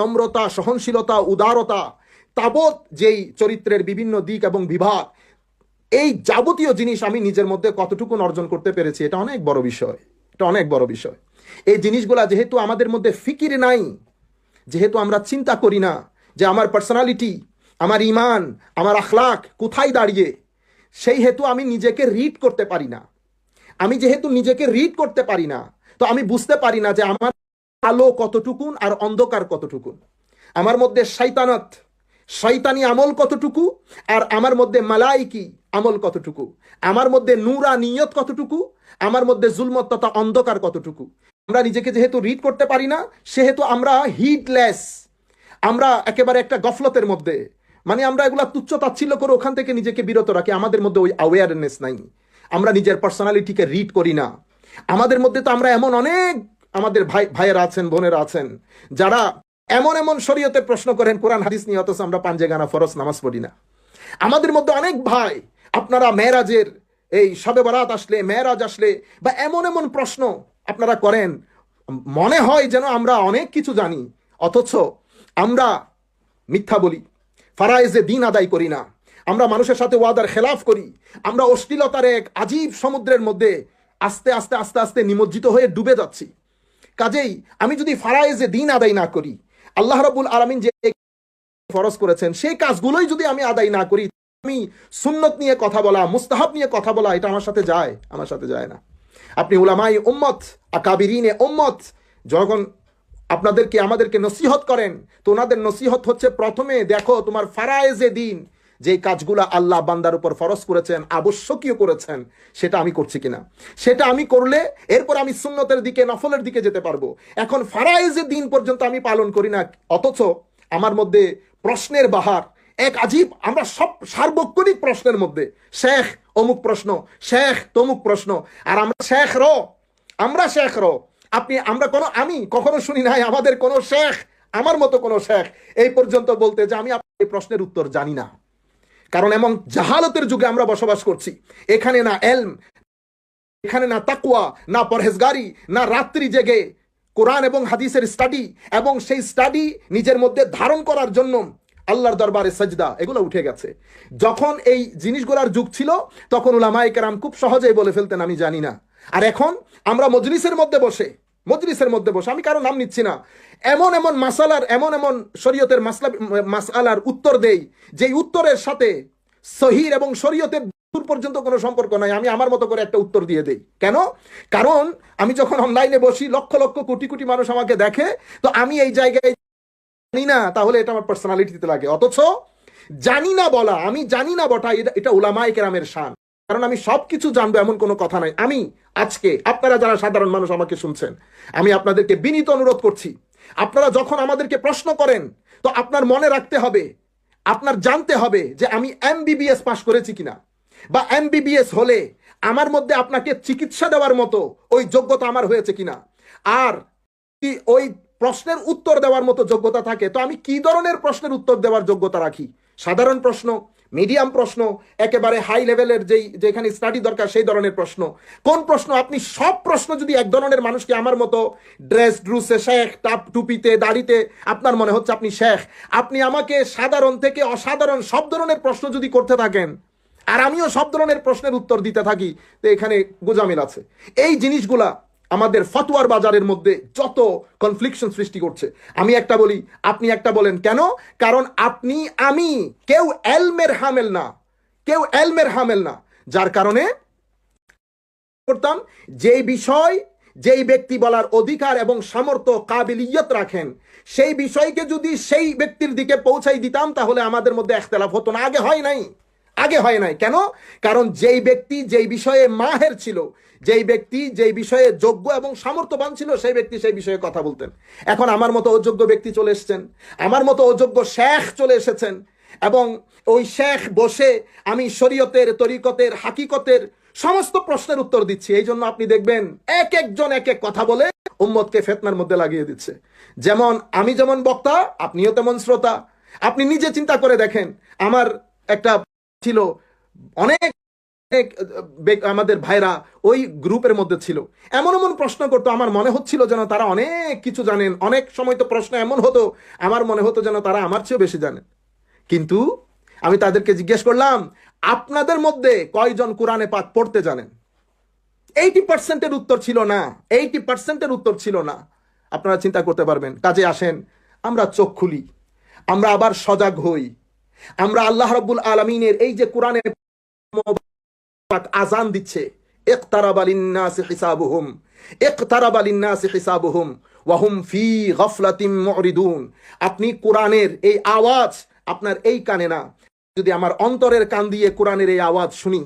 নম্রতা, সহনশীলতা, উদারতা, তাবৎ যেই চরিত্রের বিভিন্ন দিক এবং বিভাগ, এই যাবতীয় জিনিস আমি নিজের মধ্যে কতটুকু অর্জন করতে পেরেছি, এটা অনেক বড় বিষয়, এটা অনেক বড় বিষয়। এই জিনিসগুলা যেহেতু আমাদের মধ্যে ফিকির নাই, যেহেতু আমরা চিন্তা করি না যে আমার পার্সোনালিটি আমার ইমান, আমার আখলাক কোথায় দাঁড়িয়ে, সেই হেতু আমি নিজেকে রিড করতে পারি না। আমি যেহেতু নিজেকে রিড করতে পারি না, তো আমি বুঝতে পারি না যে আমার আলো কতটুকুন আর অন্ধকার কতটুকুন? আমার মধ্যে শৈতানত শৈতানি আমল কতটুকু আর আমার মধ্যে মালাইকি আমল কতটুকু? আমার মধ্যে নূরা নিয়ত কতটুকু? আমার মধ্যে জুলমত তথা অন্ধকার কতটুকু? আমরা নিজেকে যেহেতু রিড করতে পারি না, সেহেতু আমরা হিটলেস আমরা একেবারে একটা গফলতের মধ্যে। মানে আমরা এগুলা তুচ্ছ তাচ্ছিল্য করে ওখান থেকে নিজেকে বিরত রাখি, আমাদের মধ্যে ওই অ্যাওয়ারনেস নাই। আমরা নিজের পার্সোনালিটিকে রিড করি না। আমাদের মধ্যে তো আমরা এমন অনেক আমাদের ভাই, ভাইয়েরা আছেন, বোনেরা আছেন, যারা এমন এমন শরীয়তে প্রশ্ন করেন, কোরআন, হাদিস নিয়ে অথচ আমরা পাঞ্জে গানা ফরস নামাজ পড়ি না। আমাদের মধ্যে অনেক ভাই, আপনারা মেয়েরাজের এই সবে বরাত আসলে, মেয়েরাজ আসলে, বা এমন এমন প্রশ্ন আপনারা করেন, মনে হয় যেন আমরা অনেক কিছু জানি, অথচ আমরা মিথ্যা বলি, ফারায়েজে দিন আদায় করি না। আমরা মানুষের সাথে ওয়াদার খেলাফ করি, আমরা অশ্লীলতার এক আজীব সমুদ্রের মধ্যে আস্তে আস্তে আস্তে আস্তে নিমজ্জিত হয়ে ডুবে যাচ্ছি। কাজেই আমি যদি ফারাইজে দিন আদায় না করি, আল্লাহ রাবুল আলমিন যে ফরজ করেছেন, সেই কাজগুলোই যদি আমি আদায় না করি, আমি সুন্নত নিয়ে কথা বলা, মুস্তাহাব নিয়ে কথা বলা, এটা আমার সাথে যায়, আমার সাথে যায় না। আপনি উলামাই উম্মত, আকাবিরিনে উম্মত, যখন আপনাদেরকে, আমাদেরকে নসিহত করেন, তো ওনাদের নসিহত হচ্ছে প্রথমে দেখো তোমার ফারায়েজে দিন। যে কাজগুলো আল্লাহ বান্দার উপর ফরজ করেছেন, আবশ্যকীয় করেছেন, সেটা আমি করছি কিনা? সেটা আমি করলে এরপর আমি সুন্নতের দিকে, নফলের দিকে যেতে পারব। এখন ফারায়েজে দিন পর্যন্ত আমি পালন করি না, অথচ আমার মধ্যে প্রশ্নের বাহার। এক আজীব, আমরা সব সার্বক্ষণিক প্রশ্নের মধ্যে। শেখ, অমুক প্রশ্ন, শেখ, তমুক প্রশ্ন। আর আমরা শেখ র, আমরা শেখ র। আপনি, আমরা কোনো, আমি কখনো শুনি নাই, আমাদের কোনো শেখ, আমার মতো কোনো শেখ। এই পর্যন্ত বলতে যে আমি আপনার এই প্রশ্নের উত্তর জানি না। কারণ এমন জাহালতের যুগে আমরা বসবাস করছি। এখানে না এলম, এখানে না তাকুয়া না পরহেজগারি, না রাত্রি জেগে কোরআন এবং হাদিসের স্টাডি এবং সেই স্টাডি নিজের মধ্যে ধারণ করার জন্য আল্লাহর দরবারে সাজদা, এগুলো উঠে গেছে। যখন এই জিনিসগুলোর যুগ ছিল, তখন উলামায়ে কেরাম খুব সহজেই বলে ফেলতেন, আমি জানি না। আর এখন আমরা মজলিসের মধ্যে বসে মজলিসের মধ্যে বসে। আমি কারও নাম নিচ্ছি না। এমন এমন মাসালার, এমন এমন শরীয়তের মাসলা মাসালার উত্তর দেই, যেই উত্তরের সাথে সহির এবং শরীয়তের দূর পর্যন্ত কোনো সম্পর্ক নাই। আমি আমার মতো করে একটা উত্তর দিয়ে দেই। কেন? কারণ আমি যখন অনলাইনে বসি, লক্ষ লক্ষ কোটি কোটি মানুষ আমাকে দেখে, তো আমি এই জায়গায় জানি না, তাহলে এটা আমার পার্সোনালিটিতে লাগে। অথচ জানি না বলা, আমি জানি না বটা, এটা এটা উলামায়ে কেরামের শান। কারণ আমি সব কিছু জানব এমন কোনো কথা নাই। আমি আজকে, আপনারা যারা সাধারণ মানুষ আমাকে শুনছেন, আমি আপনাদেরকে বিনীত অনুরোধ করছি। আপনারা যখন আমাদেরকে প্রশ্ন করেন, তো আপনার মনে রাখতে হবে, আপনার জানতে হবে যে আমি এমবিবিএস পাশ করেছি কিনা। বা এমবিবিএস হলে আমার মধ্যে আপনাকে চিকিৎসা দেওয়ার মতো ওই যোগ্যতা আমার হয়েছে কিনা। আর ওই প্রশ্নের উত্তর দেওয়ার মতো যোগ্যতা থাকে, তো আমি কি ধরনের প্রশ্নের উত্তর দেওয়ার যোগ্যতা রাখি? সাধারণ প্রশ্ন মিডিয়াম প্রশ্ন, একেবারে হাই লেভেলের যেই, যেখানে স্টাডি দরকার, সেই ধরনের প্রশ্ন। কোন প্রশ্ন? আপনি সব প্রশ্ন যদি এক ধরনের মানুষকে আমার মতো ড্রেস ড্রুসে শেখ টাপ টুপিতে, দাড়িতে, আপনার মনে হচ্ছে আপনি শেখ। আপনি আমাকে সাধারণ থেকে অসাধারণ সব ধরনের প্রশ্ন যদি করতে থাকেন, আর আমিও সব ধরনের প্রশ্নের উত্তর দিতে থাকি, তো এখানে গোজামিল আছে। এই জিনিসগুলা আমাদের ফতোয়ার বাজারের মধ্যে যত কনফ্লিকশন সৃষ্টি করছে, আমি একটা বলি, আপনি একটা বলেন, কেন? কারণ আপনি, আমি, কেউ এলমের হামেল না, কেউ এলমের হামেল না, যার কারণে করতাম, যেই বিষয়, যেই ব্যক্তি বলার অধিকার এবং সামর্থ্য কাবিলিয়ত রাখেন, সেই বিষয়কে যদি সেই ব্যক্তির দিকে পৌঁছাই দিতাম, তাহলে আমাদের মধ্যে একতলাফ হতো না, আগে হয় নাই। আগে হয় নাই। কেন? কারণ যেই ব্যক্তি যেই বিষয়ে মাহের ছিল, যেই ব্যক্তি যেই বিষয়ে যোগ্য এবং সামর্থ্যবান ছিল, সেই ব্যক্তি সেই বিষয়ে কথা বলতেন। এখন আমার মতো অযোগ্য ব্যক্তি চলে এসেছেন। আমার মতো অযোগ্য শেখ চলে এসেছেন। এবং ওই শেখ বসে আমি শরীয়তের, তরিকতের, হাকিকতের সমস্ত প্রশ্নের উত্তর দিচ্ছি। এই জন্য আপনি দেখবেন এক একজন এক এক কথা বলে উম্মতকে ফেতনার মধ্যে লাগিয়ে দিচ্ছে। যেমন আমি যেমন বক্তা, আপনিও তেমন শ্রোতা। আপনি নিজে চিন্তা করে দেখেন, আমার একটা ছিল, অনেক অনেক আমাদের ভাইরা ওই গ্রুপের মধ্যে ছিল। এমন এমন প্রশ্ন করতো, আমার মনে হচ্ছিল যেন তারা অনেক কিছু জানেন। অনেক সময় তো প্রশ্ন এমন হতো, আমার মনে হতো যেন তারা আমার চেয়েও বেশি জানেন। কিন্তু আমি তাদেরকে জিজ্ঞেস করলাম, আপনাদের মধ্যে কয়জন কোরআনে পাঠ পড়তে জানেন? এইটি পার্সেন্টের উত্তর ছিল না, এইটি পার্সেন্টের উত্তর ছিল না। আপনারা চিন্তা করতে পারবেন, কাজে আসেন, আমরা চোখ খুলি, আমরা আবার সজাগ হই। আমরা আল্লাহ রব্বুল আলমিনের এই যে কোরআনের পাক আজান দিচ্ছে আপনি কোরআনের এই আওয়াজ আপনার এই কানে না। যদি আমার অন্তরের কান দিয়ে কোরআনের এই আওয়াজ শুনি,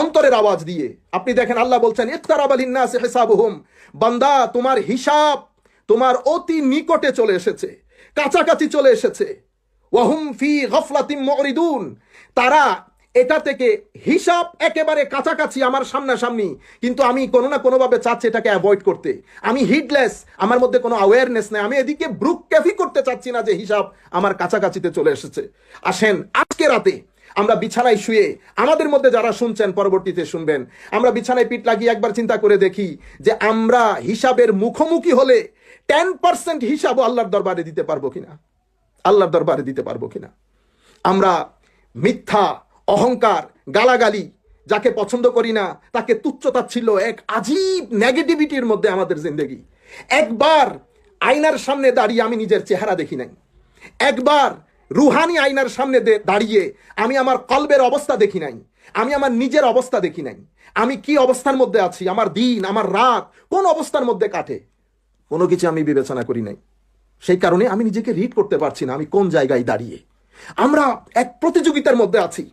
অন্তরের আওয়াজ দিয়ে, আপনি দেখেন আল্লাহ বলছেন, ইকতারাবা লিন্নাসি হিসাবুহুম, বান্দা তোমার হিসাব তোমার অতি নিকটে চলে এসেছে, কাছাকাছি চলে এসেছে। ওয়াহুম ফি গফলাতিম মুরিদুন। তারা এটা থেকে হিসাব একেবারে কাছাকাছি আমার সামনাসামনি, কিন্তু আমি কোনো না কোনোভাবে চাচ্ছি এটাকে অ্যাভয়েড করতে। আমি হিডলেস আমার মধ্যে কোনো অ্যাওয়ারনেস নেই। আমি এদিকে ব্রুক ক্যাফি করতে চাচ্ছি না যে হিসাব আমার কাছাকাছিতে চলে এসেছে। আসেন, আজকে রাতে আমরা বিছানায় শুয়ে আমাদের মধ্যে যারা শুনছেন পরবর্তীতে শুনবেন, আমরা বিছানায় পিঠ লাগিয়ে একবার চিন্তা করে দেখি যে আমরা হিসাবের মুখোমুখি হলে টেন পার্সেন্ট হিসাবও আল্লাহর দরবারে দিতে পারব কিনা। আল্লাহর দরবারে দিতে পারব কিনা? আমরা মিথ্যা, অহংকার, গালাগালি যাকে পছন্দ করি না, তাকে তুচ্ছতা ছিল এক আজীব নেগেটিভিটির মধ্যে আমাদের জিন্দগি। একবার আয়নার সামনে দাঁড়িয়ে আমি নিজের চেহারা দেখি নাই। একবার রুহানি আয়নার সামনে দাঁড়িয়ে আমি আমার কলবের অবস্থা দেখি নাই। আমি আমার নিজের অবস্থা দেখি নাই। আমি কি অবস্থার মধ্যে আছি? আমার দিন, আমার রাত কোন অবস্থার মধ্যে কাটে? কোনো কিছু আমি বিবেচনা করি নাই। সেই কারণে আমি নিজেকে রিড করতে পারছি না, আমি কোন জায়গায় দাঁড়িয়ে। আমরা এক প্রতিযোগিতার মধ্যে আছি।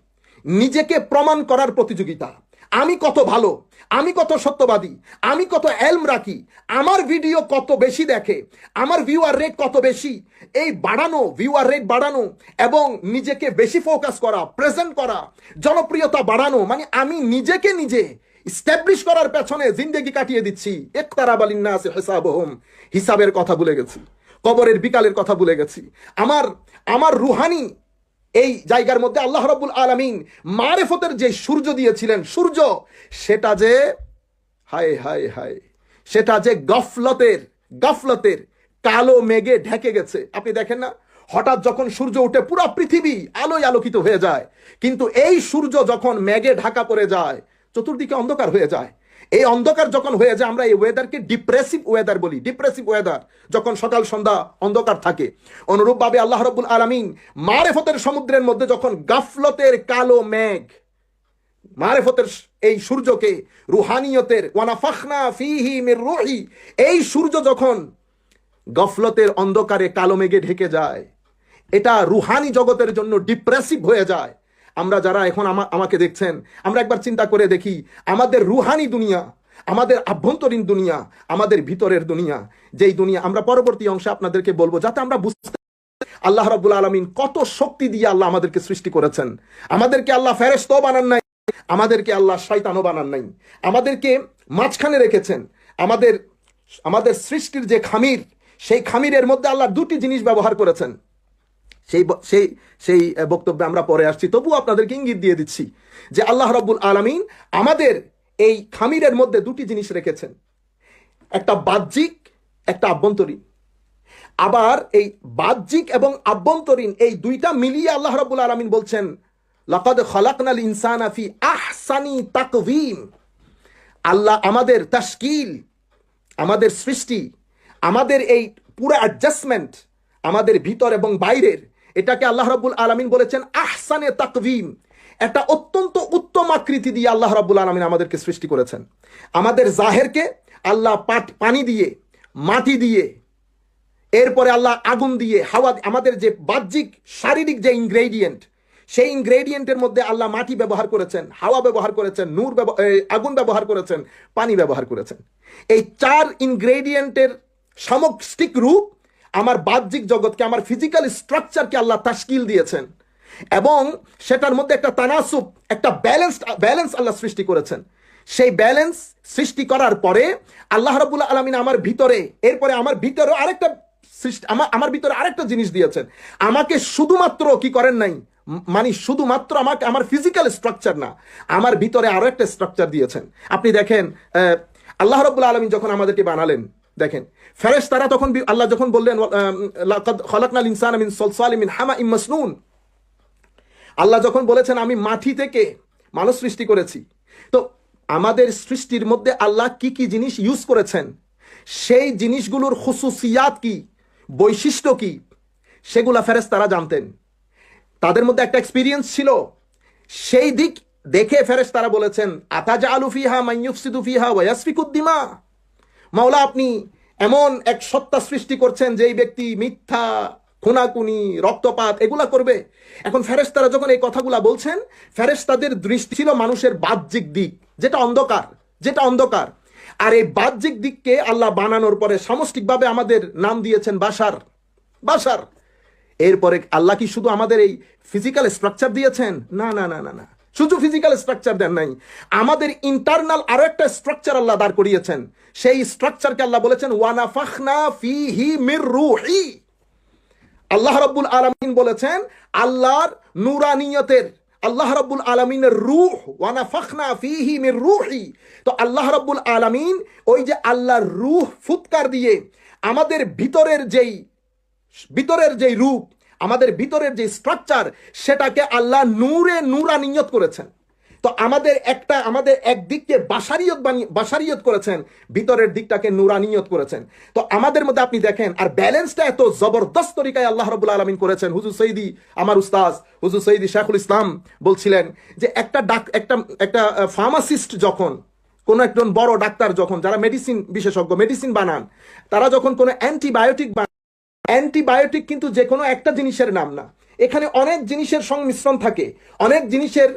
নিজেকে প্রমাণ করার প্রতিযোগিতা। আমি কত ভালো, আমি কত সত্যবাদী, আমি কত এলম রাখি, আমার ভিডিও কত বেশি দেখে, আমার ভিউয়ার রেট কত বেশি, এই বাড়ানো ভিউয়ার রেট বাড়ানো এবং নিজেকে বেশি ফোকাস করা প্রেজেন্ট করা, জনপ্রিয়তা বাড়ানো মানে আমি নিজেকে নিজে স্ট্যাবলিশ করার পেছনে জিন্দেগি কাটিয়ে দিচ্ছি। একতারাবালিন্নাস হিসাবহম, হিসাবের কথা ভুলে গেছি। কবরের বিকালের কথা ভুলে গেছি। আমার আমার রুহানি এই জায়গার মধ্যে আল্লাহ রব্বুল আলমিন মারেফতের যে সূর্য দিয়েছিলেন, সূর্য, সেটা যে, হায় হায় হায়, সেটা যে গফলতের গফলতের কালো মেঘে ঢেকে গেছে। আপনি দেখেন না, হঠাৎ যখন সূর্য উঠে পুরো পৃথিবী আলোয় আলোকিত হয়ে যায়, কিন্তু এই সূর্য যখন মেঘে ঢাকা পড়ে যায়, চতুর্দিকে অন্ধকার হয়ে যায় এই অন্ধকার যখন হয়ে যায়, আমরা এই ওয়েদারকে ডিপ্রেসিভ ওয়েদার বলি। ডিপ্রেসিভ ওয়েদার যখন সকাল, সন্ধ্যা অন্ধকার থাকে। অনুরূপভাবে আল্লাহ রব্বুল আলমিন মারেফতের সমুদ্রের মধ্যে যখন গাফলতের কালো মেঘ, মারেফতের এই সূর্যকে রুহানিয়তের, ওয়ানাফাখনা ফিহি মির রুহি, এই সূর্য যখন গফলতের অন্ধকারে কালো মেঘে ঢেকে যায়, এটা রুহানি জগতের জন্য ডিপ্রেসিভ হয়ে যায়। আমরা যারা এখন আমা- আমাকে দেখছেন, আমরা একবার চিন্তা করে দেখি, আমাদের রুহানি দুনিয়া, আমাদের আভ্যন্তরীণ দুনিয়া, আমাদের ভিতরের দুনিয়া, যেই দুনিয়া আমরা পরবর্তী অংশে আপনাদেরকে বলব যাতে আমরা বুঝতে আল্লাহ রাব্বুল আলমিন কত শক্তি দিয়ে আল্লাহ আমাদেরকে সৃষ্টি করেছেন। আমাদেরকে আল্লাহ ফেরেস্ত বানান নাই, আমাদেরকে আল্লাহ শয়তানও বানান নাই। আমাদেরকে মাঝখানে রেখেছেন। আমাদের আমাদের সৃষ্টির যে খামির, সেই খামিরের মধ্যে আল্লাহ দুটি জিনিস ব্যবহার করেছেন। সেই সেই সেই বক্তব্যে আমরা পরে আসছি। তবু আপনাদেরকে ইঙ্গিত দিয়ে দিচ্ছি যে আল্লাহ রব্বুল আলমিন আমাদের এই খামিরের মধ্যে দুটি জিনিস রেখেছেন। একটা বাহ্যিক, একটা আভ্যন্তরীণ। আবার এই বাহ্যিক এবং আভ্যন্তরীণ এই দুইটা মিলিয়ে আল্লাহ রাব্বুল আলামিন বলছেন, লাকাদ খালাকনাল ইনসানা ফি আহসানি তাকভীম। আল্লাহ আমাদের তাশকিল, আমাদের সৃষ্টি, আমাদের এই পুরো অ্যাডজাস্টমেন্ট আমাদের ভিতর এবং বাইরের এটাকে আল্লাহ রাব্বুল আলামিন বলেছেন আহসানে তাকভিম। একটা অত্যন্ত উত্তম আকৃতি দিয়ে আল্লাহ রাব্বুল আলামিন আমাদেরকে সৃষ্টি করেছেন। আমাদের জাহেরকে আল্লাহ পাট পানি দিয়ে, মাটি দিয়ে, এরপরে আল্লাহ আগুন দিয়ে, হাওয়া আমাদের যে বাহ্যিক, শারীরিক যে ইনগ্রেডিয়েন্ট সেই ইনগ্রেডিয়েন্টের মধ্যে আল্লাহ মাটি ব্যবহার করেছেন, হাওয়া ব্যবহার করেছেন, নূর আগুন ব্যবহার করেছেন, পানি ব্যবহার করেছেন। এই চার ইনগ্রেডিয়েন্টের সমষ্টিক রূপ আমার বাহ্যিক জগৎকে, আমার ফিজিক্যাল স্ট্রাকচারকে আল্লাহ তাস্কিল দিয়েছেন। এবং সেটার মধ্যে একটা তানাসুব, একটা ব্যালেন্স ব্যালেন্স আল্লাহ সৃষ্টি করেছেন। সেই ব্যালেন্স সৃষ্টি করার পরে আল্লাহ রাবুল্লাহ আলমিন আমার ভিতরে, এরপরে আমার ভিতরে আরেকটা সৃষ্টি আমার আমার ভিতরে আরেকটা জিনিস দিয়েছেন। আমাকে শুধুমাত্র কি করেন নাই? মানে শুধুমাত্র আমাকে, আমার ফিজিক্যাল স্ট্রাকচার না, আমার ভিতরে আরও একটা স্ট্রাকচার দিয়েছেন। আপনি দেখেন আল্লাহ রব্বুল আলমিন যখন আমাদেরকে বানালেন দেখেন ফেরেশ তারা তখন আল্লাহ যখন বললেন খলাকনাল ইনসান মিন সলসালিম মিন হামা ইম মাসনুন। আল্লাহ যখন বলেছেন, আমি মাটি থেকে মানুষ সৃষ্টি করেছি। তো আমাদের সৃষ্টির মধ্যে আল্লাহ কি কি জিনিস ইউজ করেছেন? সেই জিনিসগুলোর খুসুসিয়াত কি? বৈশিষ্ট্য কি? সেগুলা ফেরেস তারা জানতেন। তাদের মধ্যে একটা এক্সপিরিয়েন্স ছিল। সেই দিক দেখে ফেরেস তারা বলেছেন আতাজা আলু ফিহা মাইয়ুফসিদু ফিহা ওয়াসফিকুদ্দিমা মাওলা, আপনি এমন এক সত্তা সৃষ্টি করছেন যেই ব্যক্তি মিথ্যা খুনাকুনি রক্তপাত এগুলা করবে। এখন ফেরেশতারা যখন এই কথাগুলা বলছেন, ফেরেশতাদের দৃষ্টি ছিল মানুষের বাহ্যিক দিক, যেটা অন্ধকার যেটা অন্ধকার। আর এই বাহ্যিক দিককে আল্লাহ বানানোর পরে সামষ্টিকভাবে আমাদের নাম দিয়েছেন বাসার বাসার এরপরে আল্লাহ কি শুধু আমাদের এই ফিজিক্যাল স্ট্রাকচার দিয়েছেন? না না না না না। শুধু ফিজিক্যাল স্ট্রাকচার দেন নাই, আমাদের ইন্টারনাল আরও একটা স্ট্রাকচার আল্লাহ দাঁড় করিয়েছেন। সেই স্ট্রাকচারকে আল্লাহ বলেছেন, ওয়ানাফাখনা ফিহি মির রুহি। আল্লাহ রাব্বুল আলামিন বলেছেন, আল্লাহর নুরানিয়তের, আল্লাহ রাব্বুল আলামিনের রূহ, ওয়ানাফাখনা ফিহি মির রুহি। তো আল্লাহ রাব্বুল আলামিন ওই যে আল্লাহর রুহ ফুৎকার দিয়ে আমাদের ভিতরের যেই ভিতরের যেই রূপ আমাদের ভিতরের যে স্ট্রাকচার সেটাকে আল্লাহ নূরে নূরানিয়ত করেছেন। তো আমাদের একটা, আমাদের একদিককে বাসারিয়ত বানিয়ে বাসারিয়ত করেছেন, ভিতরের দিকটাকে নুরানিয়ত করেছেন। তো আমাদের মধ্যে আপনি দেখেন, আর ব্যালেন্সটা এত জবরদস্ত তরিকায় আল্লাহ রবুল আলমিন করেছেন। হুজুর সৈদি আমার উস্তাজ হুজুর সৈদি শেখুল ইসলাম বলছিলেন যে একটা ডাক, একটা একটা ফার্মাসিস্ট যখন, কোনো একজন বড় ডাক্তার যখন, যারা মেডিসিন বিশেষজ্ঞ মেডিসিন বানান, তারা যখন কোনো অ্যান্টিবায়োটিক বানান অ্যান্টিবায়োটিক কিন্তু যে কোনো একটা জিনিসের নাম না। এখানে অনেক জিনিসের সংমিশ্রণ থাকে। অনেক জিনিসের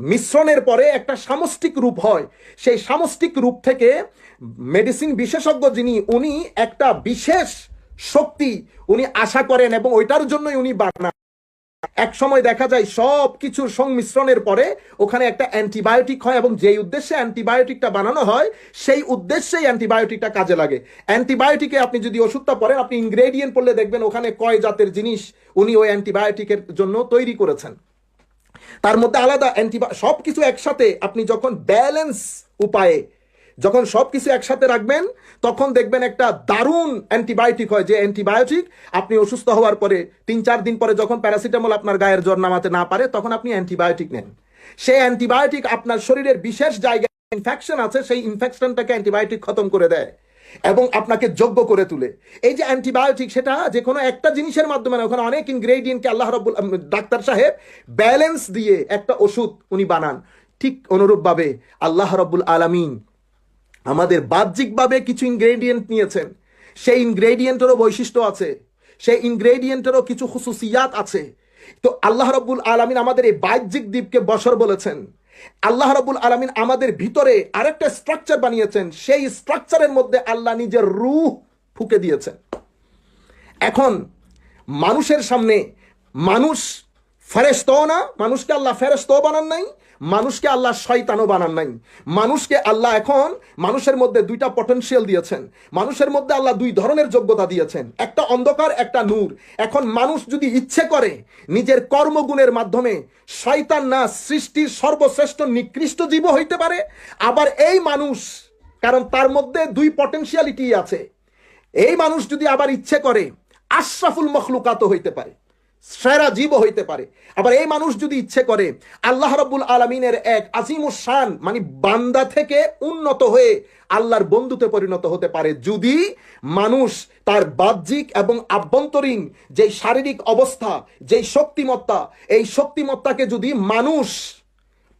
মিশ্রণের পরে একটা সামষ্টিক রূপ হয়। সেই সামষ্টিক রূপ থেকে মেডিসিন বিশেষজ্ঞ যিনি, উনি একটা বিশেষ শক্তি উনি আশা করেন এবং ওইটার জন্যই উনি বানান। এক সময় দেখা যায় সব কিছুর সংমিশ্রণের পরে ওখানে একটা অ্যান্টিবায়োটিক হয় এবং যেই উদ্দেশ্যে অ্যান্টিবায়োটিকটা বানানো হয়, সেই উদ্দেশ্যেই অ্যান্টিবায়োটিকটা কাজে লাগে। অ্যান্টিবায়োটিকে আপনি যদি ওষুধটা পড়েন, আপনি ইনগ্রেডিয়েন্ট পড়লে দেখবেন ওখানে কয় জাতের জিনিস উনি ওই অ্যান্টিবায়োটিকের জন্য তৈরি করেছেন। তার মধ্যে আলাদা অ্যান্টিবা সব কিছু একসাথে আপনি যখন ব্যালেন্স উপায়ে যখন সব কিছু একসাথে রাখবেন, তখন দেখবেন একটা দারুণ অ্যান্টিবায়োটিক হয়। যে অ্যান্টিবায়োটিক, আপনি অসুস্থ হওয়ার পরে, তিন চার দিন পরে যখন প্যারাসিটামল আপনার গায়ের জ্বর নামাতে না পারে, তখন আপনি অ্যান্টিবায়োটিক নেন। সেই অ্যান্টিবায়োটিক আপনার শরীরের বিশেষ জায়গায় ইনফেকশন আছে, সেই ইনফেকশনটাকে অ্যান্টিবায়োটিক খতম করে দেয় এবং আপনাকে যোগ্য করে তুলে। এই যে অ্যান্টিবায়োটিক, সেটা যে কোনো একটা জিনিসের মাধ্যমে ওখানে অনেক ইনগ্রেডিয়েন্টকে আল্লাহ রব্বুল ডাক্তার সাহেব ব্যালেন্স দিয়ে একটা ওষুধ উনি বানান। ঠিক অনুরূপভাবে আল্লাহ রব্বুল আলামিন আমাদের বাহ্যিকভাবে কিছু ইনগ্রেডিয়েন্ট নিয়েছেন। সেই ইনগ্রেডিয়েন্টেরও বৈশিষ্ট্য আছে। সেই ইনগ্রেডিয়েন্টেরও কিছু খুসুসিয়াত আছে। তো আল্লাহ রব্বুল আলমিন আমাদের এই বাহ্যিক দ্বীপকে বসর বলেছেন। আল্লাহ রব্বুল আলমিন আমাদের ভিতরে আরেকটা স্ট্রাকচার বানিয়েছেন। সেই স্ট্রাকচারের মধ্যে আল্লাহ নিজের রূহ ফুকে দিয়েছেন। এখন মানুষের সামনে মানুষ ফেরেস্তও না, মানুষকে আল্লাহ ফেরেস্তও বানান নাই মানুষকে আল্লাহ শয়তানও বানান নাই। মানুষকে আল্লাহ এখন মানুষের মধ্যে দুইটা পটেনশিয়াল দিয়েছেন। মানুষের মধ্যে আল্লাহ দুই ধরনের যোগ্যতা দিয়েছেন। একটা অন্ধকার, একটা নূর। এখন মানুষ যদি ইচ্ছে করে নিজের কর্মগুণের মাধ্যমে শয়তান না সৃষ্টির সর্বশ্রেষ্ঠ নিকৃষ্ট জীব হইতে পারে, আবার এই মানুষ, কারণ তার মধ্যে দুই পটেনশিয়ালিটি আছে। এই মানুষ যদি আবার ইচ্ছে করে, আশরাফুল মখলুকাত হইতে পারে। সেরা জীব হইতে পারে। আবার এই মানুষ যদি ইচ্ছে করে, আল্লাহ রব্বুল আলমিনের এক আজিমুসান মানে বান্দা থেকে উন্নত হয়ে আল্লাহর বন্ধুতে পরিণত হতে পারে, যদি মানুষ তার বাহ্যিক এবং আভ্যন্তরীণ যেই শারীরিক অবস্থা, যেই শক্তিমত্তা, এই শক্তিমত্তাকে যদি মানুষ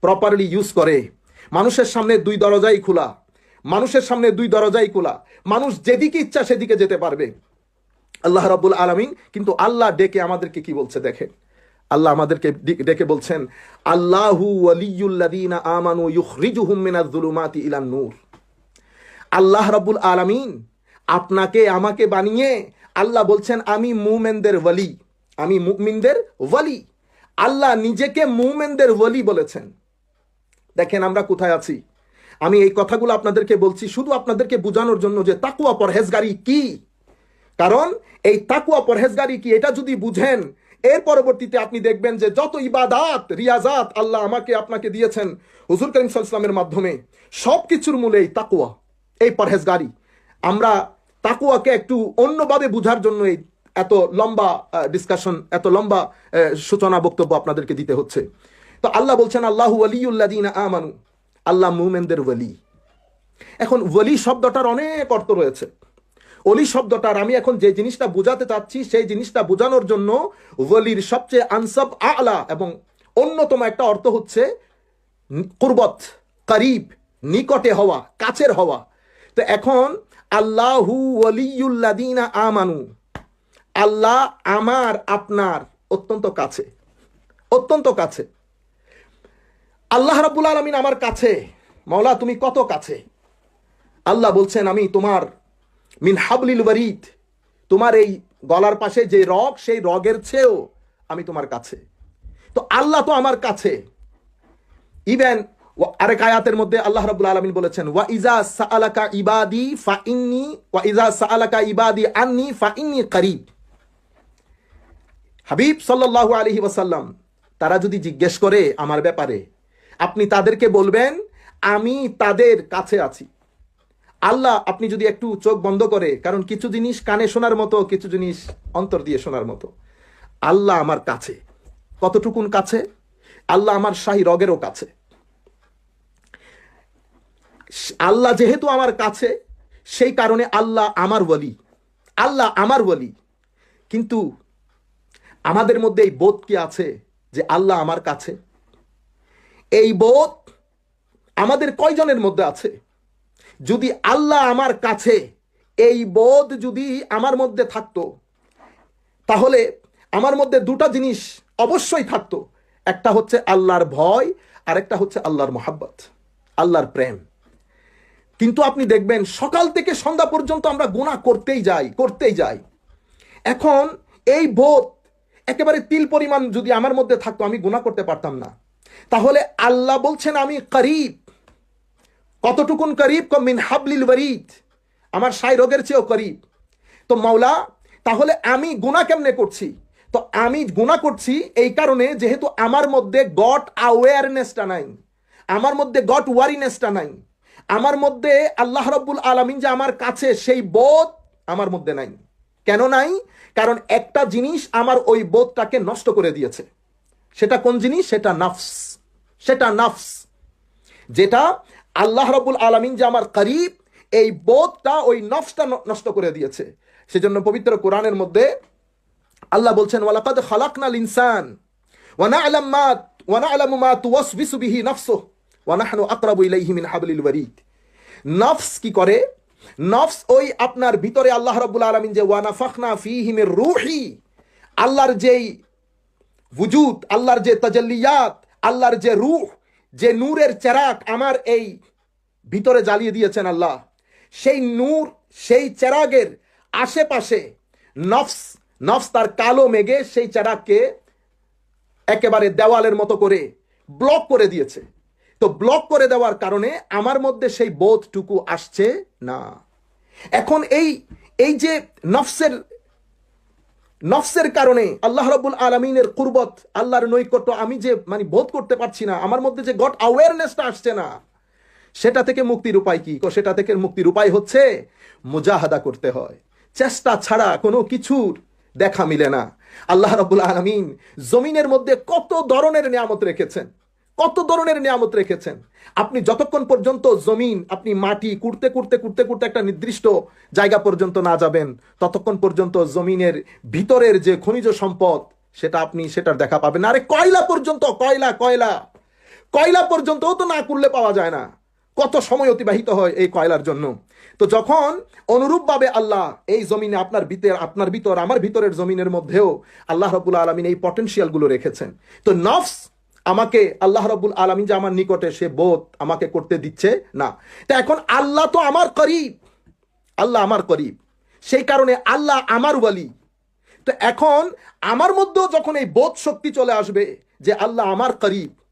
প্রপারলি ইউজ করে, মানুষের সামনে দুই দরজাই খোলা, মানুষের সামনে দুই দরজাই খোলা, মানুষ যেদিকে ইচ্ছা সেদিকে যেতে পারবে। আল্লাহ রাব্বুল আলামিন, কিন্তু আল্লাহ ডেকে আমাদেরকে কি বলছে দেখেন? আল্লাহ আমাদেরকে ডেকে বলছেন, আল্লাহু ওয়ালিয়ুল্লাযীনা আমানু ইউখরিজুহুম মিনাজ যুলুমাতি ইলান নূর। আল্লাহ রাব্বুল আলামিন আপনাকে, আমাকে বানিয়ে আল্লাহ বলছেন, আমি মুমেনদের ওয়ালি, আমি মুমিনদের ওয়ালি। আল্লাহ নিজেকে মুমেনদের ওয়ালি বলেছেন। দেখেন আমরা কোথায় আছি? আমি এই কথাগুলো আপনাদেরকে বলছি শুধু আপনাদেরকে বোঝানোর জন্য যে তাকুয়া পরহেজগারি কি? কারণ এই তাকুয়া পরহেজগারি কি এটা যদি বুঝেন, এর পরবর্তীতে আপনি দেখবেন যে যত ইবাদাত, রিয়াজাত আল্লাহ আমাকে আপনাকে দিয়েছেন হুজুর করিম সাল্লামের মাধ্যমে সব কিছুর মূলেই তাকুয়া এই পরহেজগারি। আমরা তাকুয়াকে একটু অন্যভাবে বুঝার জন্য এই এত লম্বা ডিসকাশন এত লম্বা সূচনা বক্তব্য আপনাদেরকে দিতে হচ্ছে। তো আল্লাহ বলছেন, আল্লাহু আলিউল্লাদিন আমানু। আল্লাহ মুমেনদের ওয়ালি। এখন ওয়ালি শব্দটার অনেক অর্থ রয়েছে। অলি শব্দটার আমি এখন যে জিনিসটা বোঝাতে চাচ্ছি, সেই জিনিসটা বোঝানোর জন্য ওলির সবচেয়ে আনসাব আলা এবং অন্যতম একটা অর্থ হচ্ছে কুরবত, করিব, নিকটে হওয়া, কাছের হওয়া। তো এখন আল্লাহু ওয়ালিউল্লাদিনা আমানু, আল্লাহ আমার, আপনার অত্যন্ত কাছে অত্যন্ত কাছে। আল্লাহ রাব্বুল আলমিন আমার কাছে, মাওলা তুমি কত কাছে? আল্লাহ বলছেন, আমি তোমার মিন হাবলিল ওয়ারিদ, তোমার এই গলার পাশে যে রগ, সেই রগের চেয়েও আমি তোমার কাছে। তো আল্লাহ তো আমার কাছে। ইভেন আরেক আয়াতের মধ্যে আল্লাহ রাব্বুল আলামিন বলেছেন, ওয়া ইজা সাআলাকা ইবাদি ফা ইন্নি ওয়া ইজা সাআলাকা ইবাদি আন্নি ফা ইন্নি করিব। হাবিব সাল্লাল্লাহু আলাইহি ওয়াসাল্লাম, তারা যদি জিজ্ঞেস করে আমার ব্যাপারে, আপনি তাদেরকে বলবেন, আমি তাদের কাছে আছি। আল্লাহ আপনি যদি একটু চোখ বন্ধ করে, কারণ কিছু জিনিস কানে শোনার মতো, কিছু জিনিস অন্তর দিয়ে শোনার মতো। আল্লাহ আমার কাছে। কতটুকুন কাছে? আল্লাহ আমার শাহী রগেরও কাছে। আল্লাহ যেহেতু আমার কাছে, সেই কারণে আল্লাহ আমার বলি আল্লাহ আমার বলি কিন্তু আমাদের মধ্যে এই বোধ কি আছে যে আল্লাহ আমার কাছে? এই বোধ আমাদের কয়জনের মধ্যে আছে? যদি আল্লাহ আমার কাছে এই বোধ যদি আমার মধ্যে থাকতো, তাহলে আমার মধ্যে দুটা জিনিস অবশ্যই থাকতো। একটা হচ্ছে আল্লাহর ভয় আর একটা হচ্ছে আল্লাহর মোহাব্বত, আল্লাহর প্রেম। কিন্তু আপনি দেখবেন সকাল থেকে সন্ধ্যা পর্যন্ত আমরা গোনা করতেই যাই করতেই যাই। এখন এই বোধ একেবারে তিল পরিমাণ যদি আমার মধ্যে থাকতো, আমি গুণা করতে পারতাম না। তাহলে আল্লাহ বলছেন, আমি করিব। কতটুকুন করিব? মিন হাবলিল ওয়ারিদ। আমার সাই রোগের চেয়েও করিব। তো মাওলা, তাহলে আমি গুণা কেমনে করছি? তো আমি গুণা করছি এই কারণে যেহেতু আমার মধ্যে গট অ্যাওয়ারনেসটা নাই, আমার মধ্যে গট ওয়ারিনেসটা নাই, আমার মধ্যে আল্লাহ রব্বুল আলমিন যে আমার কাছে সেই বোধ আমার মধ্যে নাই। কেন নাই? কারণ একটা জিনিস আমার ওই বোধটাকে নষ্ট করে দিয়েছে। সেটা কোন জিনিস? সেটা নাফস। সেটা নাফস। যেটা আল্লাহ রবুল আলমিন যে আমার করিব, এই বোধটা, ওই নফসটা নষ্ট করে দিয়েছে। সেজন্য পবিত্র কোরআনের মধ্যে আল্লাহ বলছেন, ওয়ালাকাদ খালাকনাল ইনসান, ওয়া না'লাম মা, ওয়া না'লামু মা তুওয়াসবিসু বিহি নাফসুহু, ওয়া নাহনু আকরাবু ইলাইহি মিন হাবলিল ওয়ারিদ। নফস কি করে? নফস ওই আপনার ভিতরে আল্লাহ রাব্বুল আলামিন যে, ওয়া নাফাখনা ফীহি মির রূহি, আল্লাহর যেই বুজুদ আল্লাহর যে তাজাল্লিয়াত, আল্লাহর যে রূহ যে নূরের চেরাক আমার এই ভিতরে জ্বালিয়ে দিয়েছেন আল্লাহ। সেই নূর, সেই চেরাগের আশেপাশে নফস নফস তার কালো মেঘে সেই চেরাককে একেবারে দেওয়ালের মতো করে ব্লক করে দিয়েছে। তো ব্লক করে দেওয়ার কারণে আমার মধ্যে সেই বোধটুকু আসছে না। এখন এই এই যে নফসের নফসের কারণে আল্লাহ রব্বুল আলমিনের কুরবত, আল্লাহর নৈকট্য আমি যে মানে বোধ করতে পারছি না, আমার মধ্যে যে গট অ্যাওয়ারনেসটা আসছে না, সেটা থেকে মুক্তির উপায় কি? সেটা থেকে মুক্তির উপায় হচ্ছে মুজাহাদা করতে হয়। চেষ্টা ছাড়া কোনো কিছুর দেখা মিলে না। আল্লাহ রব্বুল আলমিন জমিনের মধ্যে কত ধরনের নিয়ামত রেখেছেন? কত ধরনের নিয়ামত রেখেছেন? আপনি যতক্ষণ পর্যন্ত জমিন, আপনি মাটি কুড়তে কুড়তে কুড়তে কুড়তে একটা নির্দিষ্ট জায়গা পর্যন্ত না যাবেন, ততক্ষণ পর্যন্ত জমিনের ভিতরের যে খনিজ সম্পদ, সেটা আপনি সেটার দেখা পাবেন আরে কয়লা পর্যন্ত? কয়লা কয়লা। কয়লা পর্যন্তও তো না করলে পাওয়া যায় না। কত সময় অতিবাহিত হয় এই কয়লার জন্য? তো যখন অনুরূপভাবে আল্লাহ এই জমিনে আপনার ভিতর আপনার ভিতর, আমার ভিতরের জমিনের মধ্যেও আল্লাহ রবুল আলমিন এই পটেনশিয়ালগুলো রেখেছেন। তো নফস আমাকে আল্লাহ রবুল আলমিন যে আমার নিকটে সে বোধ আমাকে করতে দিচ্ছে, না। তা এখন আল্লাহ তো আমার করিব। আল্লাহ আমার করিব। সেই কারণে আল্লাহ আমার বলি তো এখন আমার মধ্যেও যখন এই বোধ শক্তি চলে আসবে যে আল্লাহ আমার করিব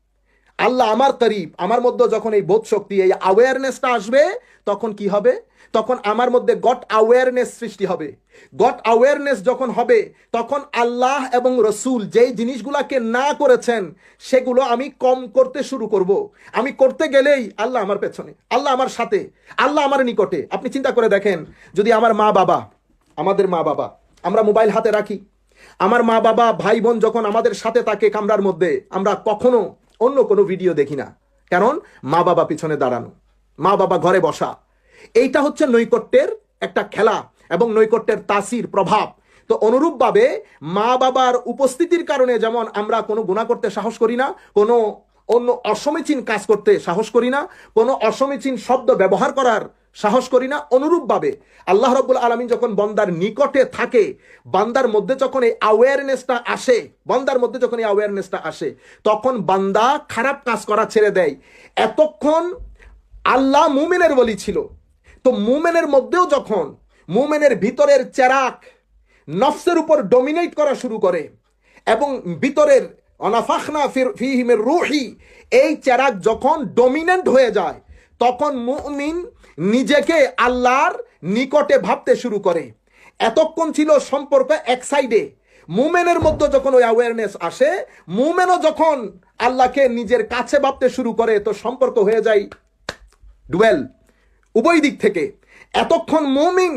আল্লাহ আমার তারিফ, আমার মধ্যে যখন এই বোধ শক্তি, এই অ্যাওয়ারনেসটা আসবে, তখন কি হবে? তখন আমার মধ্যে গট অ্যাওয়ারনেস সৃষ্টি হবে। গট অ্যাওয়ারনেস যখন হবে, তখন আল্লাহ এবং রসুল যেই জিনিসগুলাকে না করেছেন, সেগুলো আমি কম করতে শুরু করব। আমি করতে গেলেই আল্লাহ আমার পেছনে, আল্লাহ আমার সাথে, আল্লাহ আমার নিকটে। আপনি চিন্তা করে দেখেন, যদি আমার মা বাবা, আমাদের মা বাবা, আমরা মোবাইল হাতে রাখি, আমার মা বাবা, ভাই বোন যখন আমাদের সাথে থাকে কামরার মধ্যে, আমরা কখনো অন্য কোনো ভিডিও দেখি না। কারণ মা বাবা পিছনে দাঁড়ানো। মা বাবা ঘরে বসা। এইটা হচ্ছে নৈকট্যের একটা খেলা এবং নৈকট্যের তাসির, প্রভাব। তো অনুরূপভাবে মা বাবার উপস্থিতির কারণে যেমন আমরা কোনো গুণা করতে সাহস করি না, কোনো অন্য অসমীচীন কাজ করতে সাহস করি না, কোনো অসমীচীন শব্দ ব্যবহার করার সাহস করি না, অনুরূপভাবে। আল্লাহ রব্বুল আলমিন যখন বন্দার নিকটে থাকে, বান্দার মধ্যে যখন এই অ্যাওয়ারনেসটা আসে, বান্দার মধ্যে যখন এই অ্যাওয়ারনেসটা আসে, তখন বান্দা খারাপ কাজ করা ছেড়ে দেয়। এতক্ষণ আল্লাহ মুমেনের বলি ছিল। তো মুমেনের মধ্যেও যখন মুমেনের ভিতরের চেরাক নফসের উপর ডমিনেট করা শুরু করে, এবং ভিতরের অনাফাখনা ফিহিমের রুহি, এই চেরাক যখন ডমিনেন্ট হয়ে যায়, তখন মুমিন নিজেকে আল্লাহর নিকটে ভাবতে শুরু করে। এতক্ষণ ছিল সম্পর্ক এক সাইডে মুমেনের মধ্যে যখন ওই অ্যাওয়ারনেস আসে, মুমেনও যখন আল্লাহকে নিজের কাছে ভাবতে শুরু করে, তো সম্পর্ক হয়ে যায় ডুয়েল উভয় দিক থেকে। এতক্ষণ মুমিন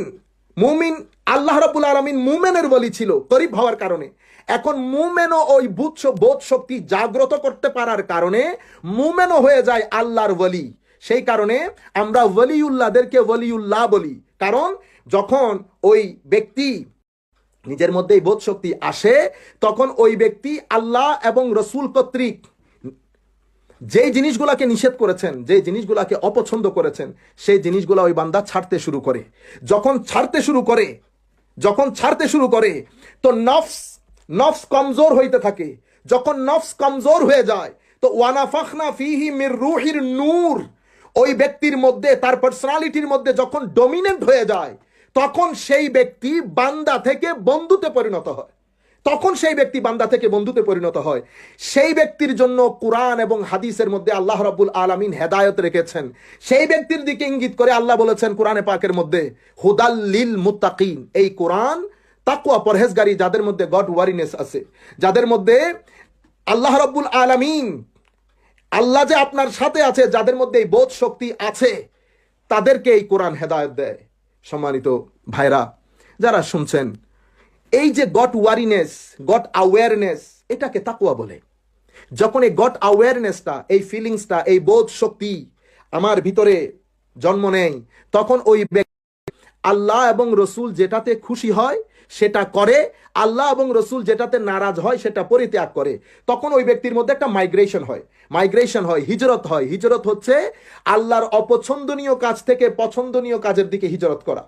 মুমিন আল্লাহ রাবুল আলমিন মুমেনের বলি ছিল, গরিব হওয়ার কারণে। এখন মুমেনও ওই বুধ বোধ শক্তি জাগ্রত করতে পারার কারণে মুমেনও হয়ে যায় আল্লাহর বলি। সেই কারণে আমরা ওলিউল্লাহদেরকে ওলিউল্লাহ বলি। কারণ যখন ওই ব্যক্তি নিজের মধ্যে বোধ শক্তি আসে, তখন ওই ব্যক্তি আল্লাহ এবং রসুল কর্তৃক যেই জিনিসগুলাকে নিষেধ করেছেন যে জিনিসগুলাকে অপছন্দ করেছেন, সেই জিনিসগুলো ওই বান্দা ছাড়তে শুরু করে। যখন ছাড়তে শুরু করে, যখন ছাড়তে শুরু করে, তো নফস নফস কমজোর হইতে থাকে। যখন নফস কমজোর হয়ে যায়, তো ওয়ানাফাখনা ফিহি মির রুহির নূর। ওই ব্যক্তির মধ্যে, তার পার্সোনালিটির মধ্যে যখন ডমিনেন্ট হয়ে যায়, তখন সেই ব্যক্তি বান্দা থেকে বন্ধুতে পরিণত হয়। তখন সেই ব্যক্তি বান্দা থেকে বন্ধুতে পরিণত হয়। সেই ব্যক্তির জন্য কোরআন এবং হাদিসের মধ্যে আল্লাহ রাবুল আলমিন হেদায়ত রেখেছেন। সেই ব্যক্তির দিকে ইঙ্গিত করে আল্লাহ বলেছেন কোরআনে পাকের মধ্যে হুদাল্লিল মুত্তাকিন। এই কোরআন তাকুয়া পরহেজগারি যাদের মধ্যে গড ওয়ারিনেস আছে। যাদের মধ্যে আল্লাহ রাব্বুল আলামিন আল্লাহ যে আপনার সাথে আছে, যাদের মধ্যে এই বোধ শক্তি আছে, তাদেরকে এই কোরআন হেদায়ত দেয়। সম্মানিত ভাইরা, যারা শুনছেন, এই যে গট ওয়ারিনেস, গট অ্যাওয়ারনেস, এটাকে তাকুয়া বলে। যখন এই গট অ্যাওয়ারনেসটা, এই ফিলিংসটা, এই বোধ শক্তি আমার ভিতরে জন্ম নেয়, তখন ওই আল্লাহ এবং রসুল যেটাতে খুশি হয় সেটা করে, আল্লাহ এবং রসুল যেটাতে নারাজ হয় সেটা পরিত্যাগ করে। তখন ওই ব্যক্তির মধ্যে একটা মাইগ্রেশন হয়। মাইগ্রেশন হয়, হিজরত হয়। হিজরত হচ্ছে আল্লাহর অপছন্দনীয় কাজ থেকে পছন্দনীয় কাজের দিকে হিজরত করা।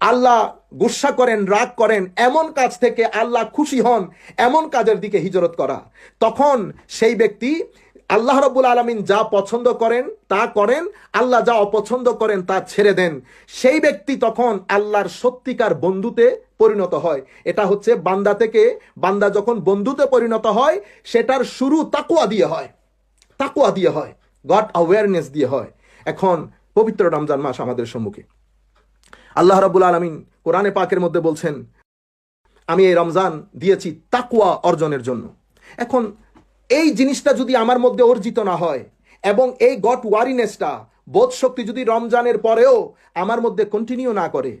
আল্লাহ গুসা করেন, রাগ করেন, এমন কাজ থেকে আল্লাহ খুশি হন, এমন কাজের দিকে হিজরত করা। তখন সেই ব্যক্তি আল্লাহ রব্বুল আলমিন যা পছন্দ করেন তা করেন, আল্লাহ যা অপছন্দ করেন তা ছেড়ে দেন। সেই ব্যক্তি তখন আল্লাহর সত্যিকার বন্ধুতে পরিণত হয়। এটা হচ্ছে বান্দা থেকে, বান্দা যখন বন্ধুতে পরিণত হয়, সেটার শুরু তাকুয়া দিয়ে হয়। তাকুয়া দিয়ে হয়। গড অ্যাওয়ারনেস দিয়ে হয়। এখন পবিত্র রমজান মাস আমাদের সম্মুখে। আল্লাহ রাবুল আলমিন কোরআনে পাকের মধ্যে বলছেন, আমি এই রমজান দিয়েছি তাকুয়া অর্জনের জন্য। এখন এই জিনিসটা যদি আমার মধ্যে অর্জিত না হয়, এবং এই গট ওয়ারিনেসটা বোধ শক্তি যদি রমজানের পরেও আমার মধ্যে কন্টিনিউ না করে,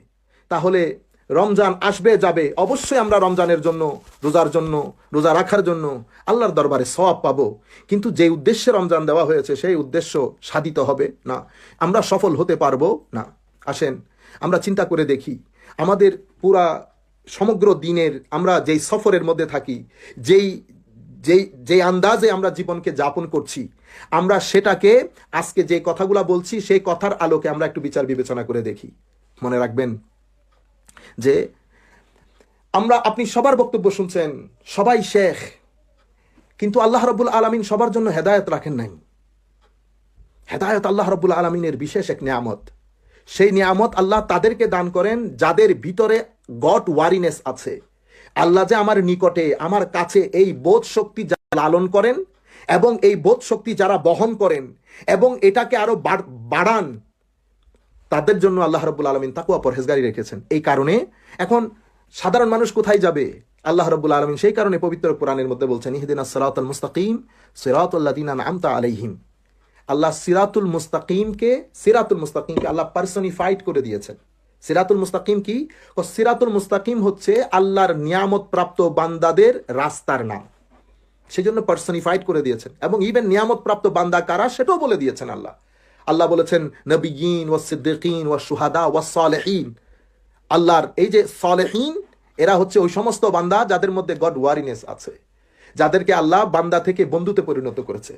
তাহলে রমজান আসবে, যাবে। অবশ্যই আমরা রমজানের জন্য, রোজার জন্য, রোজা রাখার জন্য আল্লাহর দরবারে সওয়াব পাবো। কিন্তু যে উদ্দেশ্যে রমজান দেওয়া হয়েছে, সেই উদ্দেশ্য সাধিত হবে না। আমরা সফল হতে পারব না। আসেন, আমরা চিন্তা করে দেখি, আমাদের পুরা সমগ্র দিনের আমরা যেই সফরের মধ্যে থাকি, যেই যেই যেই আন্দাজে আমরা জীবনকে যাপন করছি, আমরা সেটাকে আজকে যে কথাগুলো বলছি, সেই কথার আলোকে আমরা একটু বিচার বিবেচনা করে দেখি। মনে রাখবেন যে আমরা, আপনি সবার বক্তব্য শুনছেন, সবাই শেখ, কিন্তু আল্লাহ রব্বুল আলমিন সবার জন্য হেদায়ত রাখেন নাই। হেদায়ত আল্লাহ রব্বুল আলমিনের বিশেষ এক নিয়ামত। সেই নিয়ামত আল্লাহ তাদেরকে দান করেন যাদের ভিতরে গড ওয়ারিনেস আছে। আল্লাহ যে আমার নিকটে, আমার কাছে এই বোধ শক্তি লালন করেন এবং এই বোধ শক্তি যারা বহন করেন এবং এটাকে আরও বাড়- বাড়ান তাদের জন্য আল্লাহ রব্বুল আলমিন তাকুয়া পরহেজগারি রেখেছেন। এই কারণে এখন সাধারণ মানুষ কোথায় যাবে? আল্লাহ রব্বুল আলমিন সেই কারণে পবিত্র কোরআনের মধ্যে বলছেন, ইহদিন সিরাতুল মুস্তাকিম সিরাতুল্লাদিন আমতা আলাইহিম। আল্লাহ সিরাতুল মুস্তাকিমকে সিরাতুল মুস্তাকিমকে আল্লাহ পার্সনিফাইড করে দিয়েছেন। সিরাতুল মুস্তাকিম কি? ও সিরাতুল মুস্তাকিম হচ্ছে আল্লাহর নিয়ামত প্রাপ্ত বান্দাদের রাস্তার নাম। সেজন্য পার্সনিফাইড করে দিয়েছেন। এবং ইভেন নিয়ামত প্রাপ্ত বান্দা কারা? সেটাও বলে দিয়েছেন আল্লাহ। আল্লাহ বলেছেন, নবীন ওয়া সিদ্দিকিন ওয়া সুহাদা ওয়া সালেহীন। আল্লাহর এই যে সালেহীন, এরা হচ্ছে ওই সমস্ত বান্দা যাদের মধ্যে গড ওয়ারিনেস আছে, যাদেরকে আল্লাহ বান্দা থেকে বন্ধুতে পরিণত করেছে।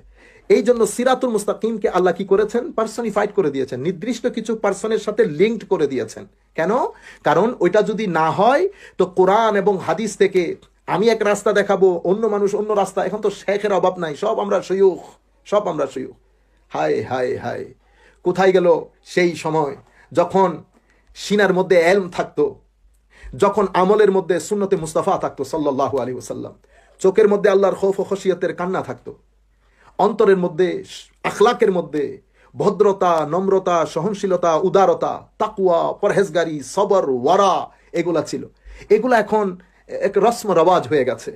এই জন্য সিরাতুল মুস্তাকিমকে আল্লাহ কি করেছেন? পার্সনিফাইড করে দিয়েছেন, নির্দিষ্ট কিছু পার্সনের সাথে লিঙ্কড করে দিয়েছেন। কেন? কারণ ওইটা যদি না হয়, তো কোরআন এবং হাদিস থেকে আমি এক রাস্তা দেখাবো, অন্য মানুষ অন্য রাস্তা। এখন তো শেখের অভাব নাই, সব আমরা সৈয়ুখ, সব আমরা সৈয়ুখ। হায় হায় হায়। কোথায় গেল সেই সময়? যখন সিনার মধ্যে এলম থাকতো, যখন আমলের মধ্যে সুন্নতে মুস্তাফা থাকতো সাল্লাহ আলী ওসাল্লাম চোখের মধ্যে আল্লাহর খৌফ ও খসিয়তের কান্না থাকতো, অন্তরের মধ্যে আখলাকের মধ্যে ভদ্রতা, নম্রতা, সহনশীলতা, উদারতা তাকুয়া পরহেজগারি, সবর, ওয়ারা, এগুলা ছিল। এগুলা এখন এক রসম রবাজ হয়ে গেছে।